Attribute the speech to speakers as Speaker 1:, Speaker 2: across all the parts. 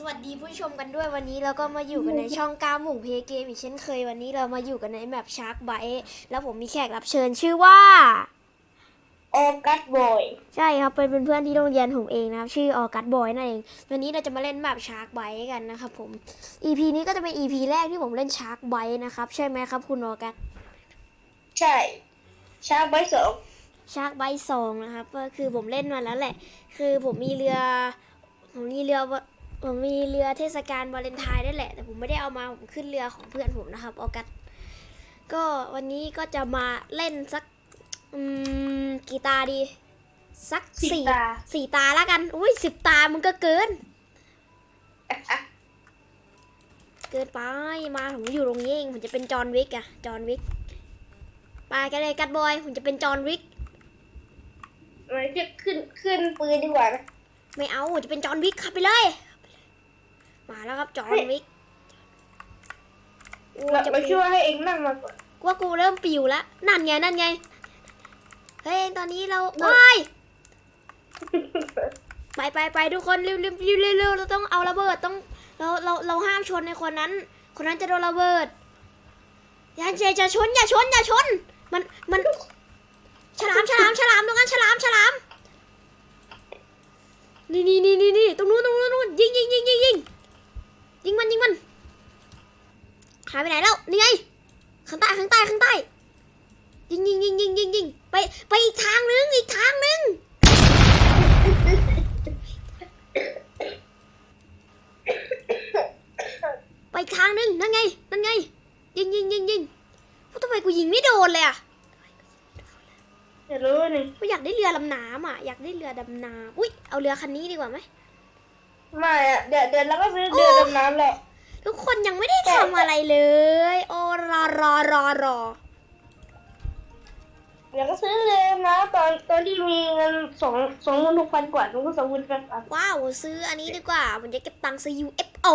Speaker 1: สวัสดีผู้ชมกันด้วยวันนี้เราก็มาอยู่กันในช่องก้าหมู่เพย์เกมอีกเช่นเคยวันนี้เรามาอยู่กันในแมปชาร์กไบแล้วผมมีแขกรับเชิญชื่อว่า
Speaker 2: โอกัสบอย
Speaker 1: ใช่ครับเป็นเพื่อนๆที่โรงเรียนผมเองนะครับชื่อออกัสบอยนั่นเองวันนี้เราจะมาเล่นแบบชาร์กไบกันนะครับผม EP นี้ก็จะเป็น EP แรกที่ผมเล่นชาร์กไบนะครับใช่ไหมครับคุณออกัส
Speaker 2: ใช่ชาร์กไบสอง
Speaker 1: ชาร์กไบสองนะครับก็คือผมเล่นมาแล้วแหละ คือผมมีเรือผมมีเรือวะ ผมมีเรือเทศกาลวาเลนไทน์ได้แหละ แต่ผมไม่ได้เอามาผมขึ้นเรือของเพื่อนผมนะครับออกัสก็วันนี้ก็จะมาเล่นสักอืมกี่ตาดี สัก
Speaker 2: สิบ
Speaker 1: สี่
Speaker 2: ตา
Speaker 1: สี่ตาแล้วกัน อุ้ยสิบตามันก็เกิน เกินไปมาผมอยู่ตรงนี้เองผมจะเป็นจอห์นวิกอะจอห์นวิกไปกันเลยกัดบอยผมจะเป็นจอห์นวิก
Speaker 2: มันจะขึ้นขึ้นปืนดีกว่านะ
Speaker 1: ไม่เอาผมจะเป็นจอห์นวิกขับไปเลย มาแล้วครับจอห์นวิกโอ้
Speaker 2: เรา
Speaker 1: จะ
Speaker 2: เรา
Speaker 1: ปิ
Speaker 2: ช่
Speaker 1: ว
Speaker 2: วยให้เองนั่งมาก่อน
Speaker 1: กว่ากูเริ่มปิวแล้วนั่นไงนั่นไงเฮ้ยตอนนี้เราว้ายไปไปไปทุกคนเร็วเร็วเร็วเร็วเร็วเราต้องเอาระเบิดต้องเราเราเราห้ามชนในคนนั้น คนนั้นจะโดนระเบิดอย่าอย่าจะชนอย่าชนอย่าชน มันมันฉลามฉลามฉลามตรงนั้นฉลามฉลามนี่นี่นี่นี่นี่ตรงนู้นตรงนู้นตรงนู้นยิงยิงยิงยิงยิง ยิงมันยิงมัน หายไปไหนแล้ว นี่ไง ข้างใต้ข้างใต้ข้างใต้ ยิงยิงยิงยิงยิงยิงไปไปอีกทางนึงอีกทางนึงไปอีกทางนึงนั่นไงนั่นไง ยิงยิงยิงยิงพูดทำไมกูยิงไม่โดนเลยอะ
Speaker 2: จะรู้นี่
Speaker 1: กูอยากได้เรือลำน้ำอะ อยากได้เรือดำน้ำ อุ้ยเอาเรือคันนี้ดีกว่าไหม
Speaker 2: ไม่อะเดี๋ยวเดี๋ยวเราก็ซื้อเรือดำน้ำแหละ
Speaker 1: ทุกคนยังไม่ได้ทำอะไรเลย โอ้รอรอรอรอ
Speaker 2: เดี๋ยวก็ซื้อเรือดำน้ำตอนตอนที่มีเงินสองสองหมื่นหกพันกว่ามันก็สองหมื่นแปดพัน
Speaker 1: ว้าว ซื้ออันนี้ดีกว่าผมจะเก็บตังค์ซื้อ UFO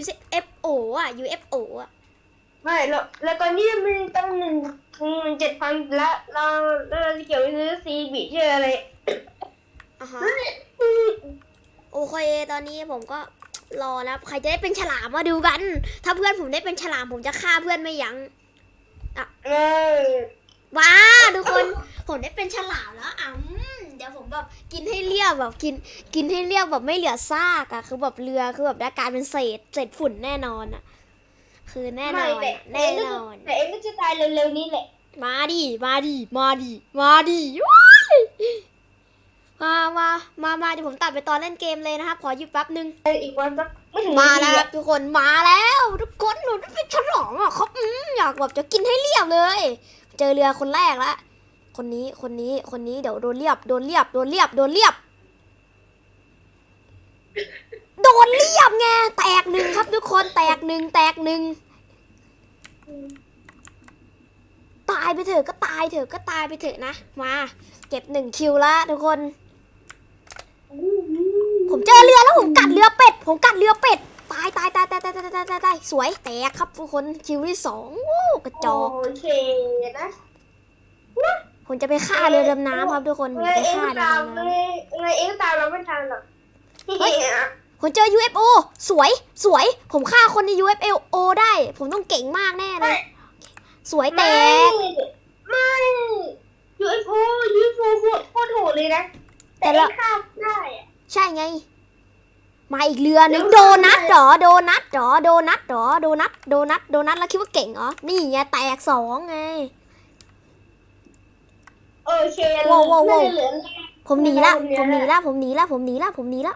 Speaker 1: UFO อะ UFO อะ
Speaker 2: ไม่แล้วแล้วตอนนี้มีตั้งหนึ่งหนึ่งเจ็ดพันแล้วเราเราจะเกี่ยวไปซื้อซีบีชื่ออะไร
Speaker 1: อะฮะ
Speaker 2: อืม
Speaker 1: โอเค ตอนนี้ผมก็รอนะใครจะได้เป็นฉลามมาดูกัน ถ้าเพื่อนผมได้เป็นฉลามผมจะฆ่าเพื่อนไม่ยั้ง
Speaker 2: เออ
Speaker 1: ว้าทุกคนผมได้เป็นฉลามแล้วอะอืมเดี๋ยวผมแบบกินให้เรียบแบบกินกินให้เรียบแบบไม่เหลือซากอะคือแบบเรือคือแบบได้กลายเป็นเศษเศษฝุ่นแน่นอนอะคือแน่นอน
Speaker 2: ไม่
Speaker 1: อะ
Speaker 2: แต่
Speaker 1: แน่นอน
Speaker 2: แต่เอ็งก็จะตายเร็วๆนี้แหละ
Speaker 1: มาดิมาดิมาดิมาดิว้าย มามามามาเดี๋ยวผมตัดไปตอนเล่นเกมเลยนะครับขอหยุดแป๊บนึง
Speaker 2: อีกวันสักไม่ถึง
Speaker 1: มาแล้ว
Speaker 2: นที
Speaker 1: ครั
Speaker 2: อะ
Speaker 1: บทุกคนมาแล้วทุกคนหนูได้เป็นฉลองอะครับอืมอยากแบบจะกินให้เรียบเลย เจอเรือคนแรกละคนนี้คนนี้คนนี้เดี๋ยวโดนเรียบโดนเรียบโดนเรียบโดนเรียบโดนเรียบไงแตกหนึ่งครับทุกคนแตกหนึ่งแตกหนึ่งตายไปเถอะก็ตายเถอะก็ตายไปเถอะนะ มา เก็บหนึ่งคิวละทุกคน ผมเจอเรือแล้วผมกัดเรือเป็ด ผมกัดเรือเป็ด ตายตายตายตายตายตายตายตายตายสวยแตกครับทุกคนคิวที่สองโอ้กระจอก
Speaker 2: โอเคนะ
Speaker 1: ผมจะไปฆ่าเรือดำน้ำครับทุกคนผม
Speaker 2: ไง
Speaker 1: จะไป
Speaker 2: เอ็ง
Speaker 1: ฆ่าเรือ
Speaker 2: ตาม
Speaker 1: ดำน้
Speaker 2: ไงไงเอ็งตามเราไม่ทันหรอก
Speaker 1: เฮ้ยำผมเจอ UFO สวยสวย ผมฆ่าคนใน UFO ได้ ผมต้องเก่งมากแน่เลยสวยแต
Speaker 2: ไม่
Speaker 1: ก
Speaker 2: ไม่ยูเอฟโอยูเอฟโอโคตรโหดเลยนะ แต่
Speaker 1: แต่
Speaker 2: เอ็
Speaker 1: ละ
Speaker 2: งข้ามได้อะ
Speaker 1: ใช่ไง มาอีกเรือหนึงโดนัทเหรอโดนัทเหรอโดนัทเหรอโดนัทโดนัทโดนัทแล้วคิดว่าเก่งเหรอนี่ไงแตกสองไง
Speaker 2: โอเค
Speaker 1: โว้วโว้วโว้ว
Speaker 2: น่าจะเหลือ
Speaker 1: ผมหนีละ
Speaker 2: ไม่ได้
Speaker 1: ผมหนีละผมหนีละผมหนีละผมหนีละ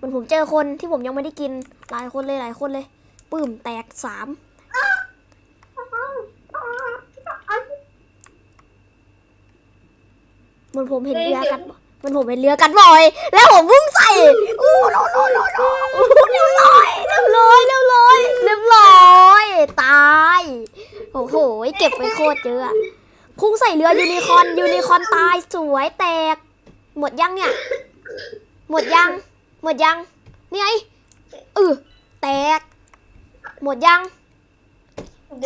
Speaker 1: มันผมเจอคนที่ผมยังไม่ได้กินหลายคนเลยหลายคนเลยปื้มแตกสามมันผมเห็นเรือกัน มันผมเห็นเรือกันบ่อย แล้วผมพุ่งใส่อู้โลโลโลโลอู้เรียบร้อยเรียบร้อยเรียบร้อยเรียบร้อยตายโอ้โหเก็บไปโคตรเยอะพุ่งใส่เรือยูนิคอนยูนิคอนตายสวยแตก หมดยังเนี่ยหมดยัง หมดยังนี่ไงเออแตก หมดยัง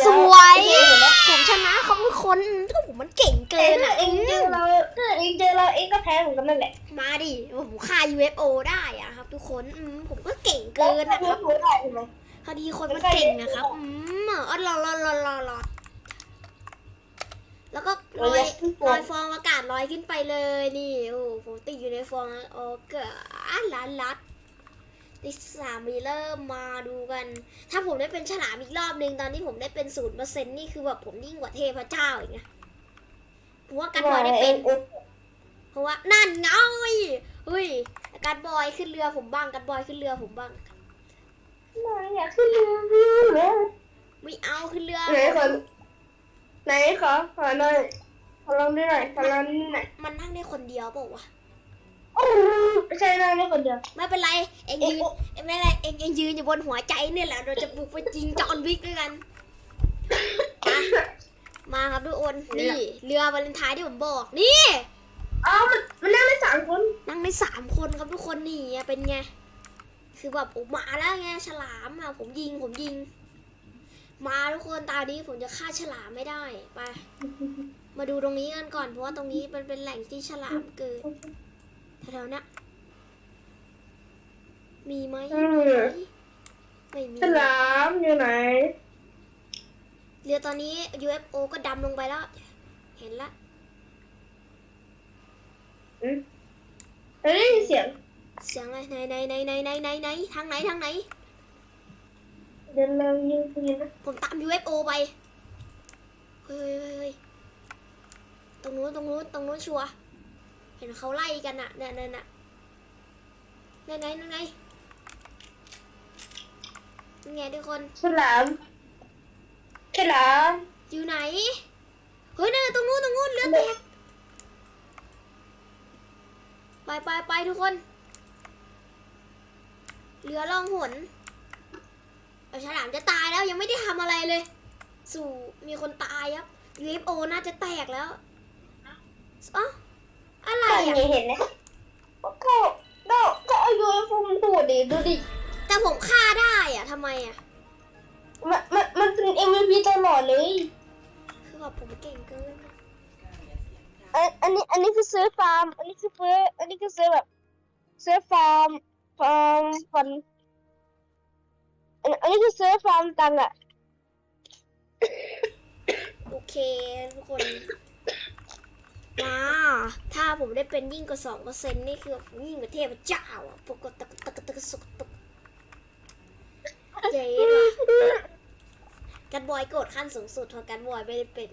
Speaker 1: สวย
Speaker 2: เดี๋ยวนะ
Speaker 1: ผมชนะเขาเป็นคนก็ผมมันเก่งเกิ
Speaker 2: แต่
Speaker 1: น
Speaker 2: ถ้า
Speaker 1: อะ
Speaker 2: เองเจอเราถ้าเองเจอเราเองก็แพ้เหมือนกันนั่นแหละ
Speaker 1: มาดิผมฆ่า UFO ได้อะครับ ทุกคนอืมผมก็เก่งเกินนะครับ
Speaker 2: รู้ได้ใช่ไหม
Speaker 1: พอดีคนมันเก่งนะครับอืมอ๋อรอรอรอรอรอแล้วก็ลอยลอยฟองอากาศลอยขึ้นไปเลยนี่โอ้ผมติดอยู่ในฟองอากาศล้านลัด ที่สามมีเริ่มมาดูกัน ถ้าผมได้เป็นฉลามอีกรอบนึง ตอนนี้ผมได้เป็นศูนย์เปอร์เซ็นต์นี่คือแบบผมยิ่งกว่าเทพเจ้าอย่างเงี้ยเพราะว่าการบอยได้เป็น เพราะว่านั่นไงเฮ้ยการบอยขึ้นเรือผมบ้างการบอยขึ้นเรือผมบ้าง
Speaker 2: ไหนอยากขึ้นเรือวิวเลย
Speaker 1: ไม่เอาขึ้นเรือ
Speaker 2: ไหนขอไหนขอขอหน่อยขอลองด้วยหน่อยขอลองด้วยหน่อย
Speaker 1: มันนั่งได้คนเดียวเปล่าวะ
Speaker 2: โอ้ไม่ใช่นะนี่คนเดียว
Speaker 1: ไม่เป็นไร เองยืนเอ้ยไม่เป็นไร เองเองยืนอยู่บนหัวใจเนี่ยแหละ เราจะบุกไปจริงจอห์นวิกด้วยกันมามาครับทุกคนนี่ เรือวาเลนไทน์ที่ผมบอก นี่
Speaker 2: อ๋อมันมันนั่งได้สามคน
Speaker 1: นั่งได้สามคนครับทุกคนนี่อะเป็นไง คือแบบโอ้มาแล้วไงฉลามอะผมยิงผมยิง มาทุกคนตอนนี้ผมจะฆ่าฉลามไม่ได้ไปมาดูตรงนี้กันก่อนเพราะว่าตรงนี้มันเป็นแหล่งที่ฉลามเกิด แถวๆเนี้ยมีไหม
Speaker 2: อืม
Speaker 1: ไม่มี
Speaker 2: ฉลามอยู่ไหน
Speaker 1: เรือตอนนี้ UFO ก็ดำลงไปแล้ว เห็นละ
Speaker 2: อืมเฮ้ยเสียง
Speaker 1: เสียงอะไรไหนไหนไหนไหนไหนไหนไหนทางไหนทางไหน
Speaker 2: เดินเร็วยิงปืนนะ
Speaker 1: ผมตาม UFO ไปเฮ้ยเฮ้ยเฮ้ยตรงนู้นตรงนู้นตรงนู้นชัวร์ เห็นเขาไล่กันอะเนี่ยเนี่ยเนี่ยไหนไหนไหนไหนนี่ไงทุกคน
Speaker 2: ฉลามฉลาม
Speaker 1: อยู่ไหน เฮ้ยนั่นนะตรงนู้นตรงนู้นเรือแตกไปไปไปทุกคน เรือล่องหนเอาฉลามจะตายแล้วยังไม่ได้ทำอะไรเลย สู่มีคนตายครับ UFO น่าจะแตกแล้วอ๋อ อะไร
Speaker 2: ใคร
Speaker 1: อะ
Speaker 2: เห็นนะก็ก็ก็เอายูเอฟมันตัวดิดูดิ
Speaker 1: แต่ผมฆ่าได้อะทำไมอะ
Speaker 2: มันมันมันเป็น MVP ตลอดเลย
Speaker 1: คือแบบผมเก่งเกินอะ
Speaker 2: อันอันนี้อันนี้คือซื้อฟาร์ม อันนี้คือซื้ออันนี้คือซื้อแบบซื้อฟาร์มฟาร์มฟันอันอันนี้คือซื้อฟาร์มตังค์อะ
Speaker 1: โอเคทุกคน มาถ้าผมได้เป็นยิ่งกว่าสองเปอร์เซ็นต์นี่คือยิ่งกว่าเทพเจ้าอะปกติตะกตะกสุกตกเจ๊ว่ะกันบอยโกรธขั้นสูงสุดพราะกันบอยไม่ได้เป็น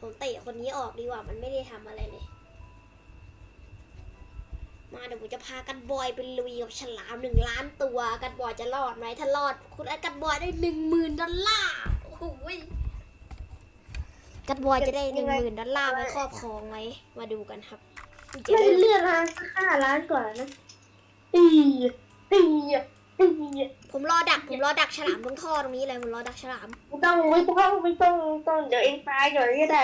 Speaker 1: ผมเตะคนนี้ออกดีกว่ามันไม่ได้ทำอะไรเลย มาเดี๋ยวผมจะพากันบอยไปลุยกับฉลามหนึ่งล้านตัว กันบอยจะรอดไหมถ้ารอด คุณไอ้กันบอยได้หนึ่งหมื่นดอลลาร์โอ้โหย กันบอยจะได้หนึ่งหมื่นดอลลาร์ไว้ครอบครองไหมมาดูกันครับจะ
Speaker 2: ไม่
Speaker 1: ได้
Speaker 2: เลือกนะห้าล้านกว่านะตีตีตี
Speaker 1: ผมรอดัก ผมรอดักฉลามตรงท่อตรงนี้เลยผมรอดักฉลาม
Speaker 2: ไม่ต้องไม่ต้องไม่ต้องไม่ต้องเดี๋ยวเองตายเดี๋ยวก็ได้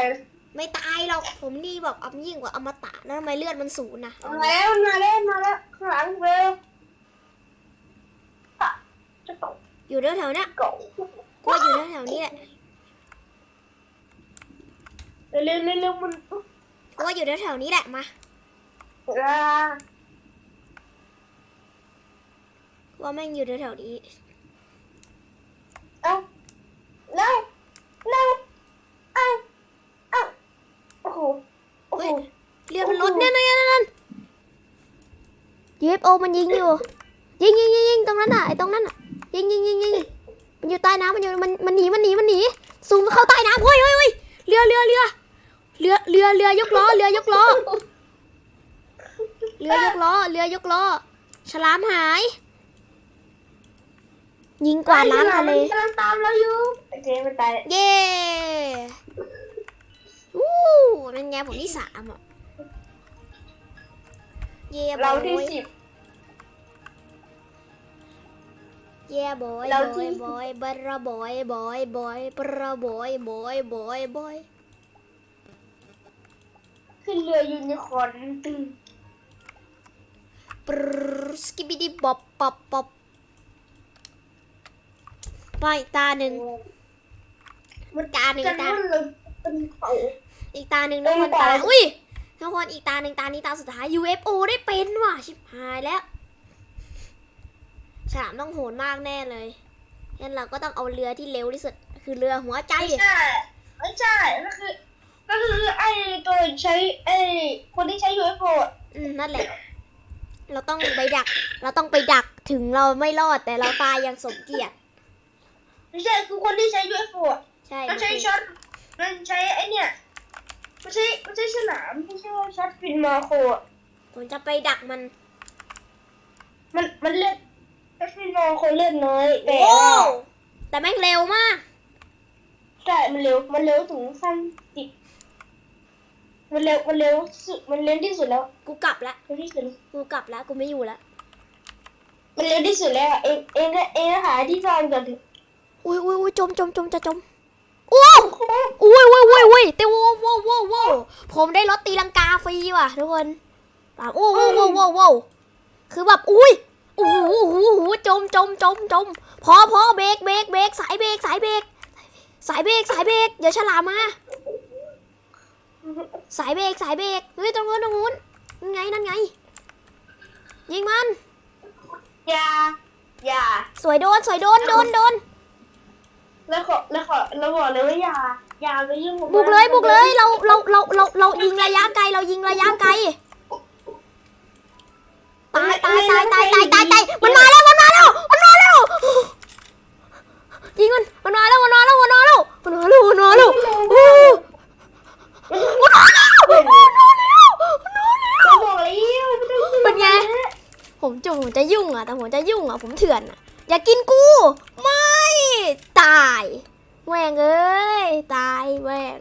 Speaker 1: ไม่ตายหรอกผมนี่แบบอมยิ่งกว่าอมตะนะทำไมเลือดมันสูงนะ
Speaker 2: มาแล้วมาแล้วมาแล้วข้างหลังเร็วอะจะตก
Speaker 1: อยู่แถวๆเนี้ย
Speaker 2: เกาะ
Speaker 1: กลัวอยู่แถวๆนี้แหละ
Speaker 2: เร็วเร็วเร็วมัน
Speaker 1: กลัวอยู่แถวๆนี้แหละมา
Speaker 2: ลา
Speaker 1: ว่าแม่งอยู่แถวๆนี้
Speaker 2: เอ้าเร็วเร็วเอ้าเอ้าโอ้โหโอ้โห
Speaker 1: เรือมันลดเนี่ยนั่นนั่นนั่น UFO มันยิงอยู่ ยิงยิงยิงยิงตรงนั้นอะไอ้ตรงนั้นอะยิงยิงยิงยิงมันอยู่ใต้น้ำมันอยู่มันมันหนีมันหนีมันหนีซูมเข้าใต้น้ำเฮ้ยเฮ้ยเฮ้ยเรือเรือเรือ เรือเรือเรือยกล้อเรือยกล้อเรือยกล้อเรือยกล้อฉลามหาย ยิงกวาดล้างทะเล
Speaker 2: กำลังตามเราอยู่โอเคไม่ตาย
Speaker 1: เย้วู้นั่นไงผมที่สามอะเย้
Speaker 2: เรา
Speaker 1: บ
Speaker 2: ที่
Speaker 1: อย
Speaker 2: สิบ
Speaker 1: เย้บอย
Speaker 2: เรา
Speaker 1: บ
Speaker 2: ที่
Speaker 1: อยบอยบราบอยบอยบอยบราบอยบอยบอยบอย
Speaker 2: ขึ้นเรือยูนิคอร์นตึง
Speaker 1: ปรสกิบิดิบอบปอบปอบไปตาหนึ่ง
Speaker 2: มัน
Speaker 1: ตาหนึ่ง
Speaker 2: จะ
Speaker 1: ตา
Speaker 2: รุ่นเลยเป็นเขา
Speaker 1: อีกตาหนึ่ง
Speaker 2: เอ
Speaker 1: ทุก
Speaker 2: อ
Speaker 1: คน
Speaker 2: ตา
Speaker 1: ตาอุ้ยทุกคนอีกตาหนึ่งตานี้ตาสุดท้าย UFO ได้เป็นว่ะชิบหายแล้วฉลามต้องโหดมากแน่เลยงั้นเราก็ต้องเอาเรือที่เร็วที่สุด คือเรือหัวใจ
Speaker 2: ไม่ใช่ ไม่ใช่ก็คือ ก็คือไอ้ตัวใช้ไอ้คนที่ใช้ UFO อะ
Speaker 1: อืมนั่นแหละ เราต้องไปดัก เราต้องไปดักถึงเราไม่รอดแต่เราตายอย่างสมเกียรติ
Speaker 2: ไม่ใช่คือคนที่ใช้ UFO อะ
Speaker 1: ใช่
Speaker 2: มันใช้
Speaker 1: คือ
Speaker 2: ช็อตมันใช้ไอ้เนี่ยมันใช้มันใช้ฉลามไม่ใช่ว่าช็อตฟินมาโคอะ
Speaker 1: ผมจะไปดักมัน
Speaker 2: มันมันเลือดช็อตฟินมาโคเลือดน้อยแต่
Speaker 1: โอ้
Speaker 2: ว่า
Speaker 1: แต่แม่งเร็วมาก
Speaker 2: ใช่มันเร็วมันเร็วถึงขั้นติด มันเร็วมันเร็วสุดมันเร็วที่สุดแล้ว
Speaker 1: กูกลับละ
Speaker 2: เร็วที่สุด
Speaker 1: กูกลับละกูไม่อยู่ละ
Speaker 2: มันเร็วที่สุดแล้วอะเองเองก็เองก็หาที่ซ่อนก่อนดิ
Speaker 1: อุ้ยอุ้ยอุ้ยจมจมจมจะจมโอ้อุ้ยอุ้ยอุ้ยอุ้ยเต้โว้โว้โว้โว้ผมได้รถตีลังกาฟรีว่ะทุกคนแบบโอ้โว้โว้โว้โว้คือแบบอุ้ยโอ้โหโอ้โหโอ้โหจมจมจมจมพอพอเบรกเบรกเบรกสายเบรกสายเบรกสายเบรกสายเบรกเดี๋ยวฉลามมา สายเบรกสายเบรกเฮ้ยตรงนู้นตรงนู้นนั่นไงนั่นไง ยิงมัน
Speaker 2: อย่า อย่า
Speaker 1: สวยโดนสวยโดนโดนโดน
Speaker 2: แล้วขอแล้วขอแล้วบอกเลยว่าอย่า อย่าไปยุ่งกับมัน
Speaker 1: บุกเลยบุกเลยเราเราเราเราเรายิงระยะไกลเรายิงระยะไกลตายตายตายตายตายตายตายมันมาแล้วมันมาแล้วมันมาแล้วยิงมันมันมาแล้วมันมาแล้วมันมาแล้วมันมาแล้วมันมาแล้วโอ้มันมาแล้วมันมาแล้วมันมาแล้ว
Speaker 2: ก็บอกแล้วไม่ต้องยุ่ง
Speaker 1: เป็นไง ผมจุผมจะยุ่งอะแต่ ผมจะยุ่งอะผมเถื่อนอะอย่ากินกู ไม่ ตายแม่งเอ้ย ตายแม่ง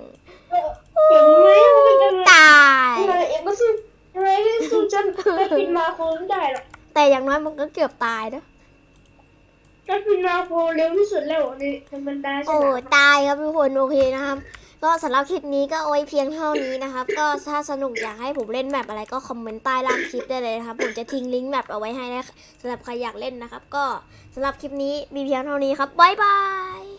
Speaker 2: เห็นไหมมันเป็น
Speaker 1: ตาย
Speaker 2: ทำไมเองก็สู้ทำไมไม่สู้จนจะปินมาโคไม่ได้หรอก
Speaker 1: แต่อย่างน้อยมันก็เกือบตายนะ
Speaker 2: จะปินมาโคเร็วที่สุดแล้วในธรรมดาใช่
Speaker 1: โอ้
Speaker 2: ไหม
Speaker 1: ตายครับทุกคนโอเคนะครับ ก็สำหรับคลิปนี้ก็โอ้ยเพียงเท่านี้นะครับ ก็ถ้าสนุกอยากให้ผมเล่นแมปอะไรก็คอมเมนต์ใต้ล่างคลิปได้เลยนะครับ ผมจะทิ้งลิงก์แมปเอาไว้ให้นะสำหรับใครอยากเล่นนะครับ ก็สำหรับคลิปนี้มีเพียงเท่านี้ครับบ๊ายบาย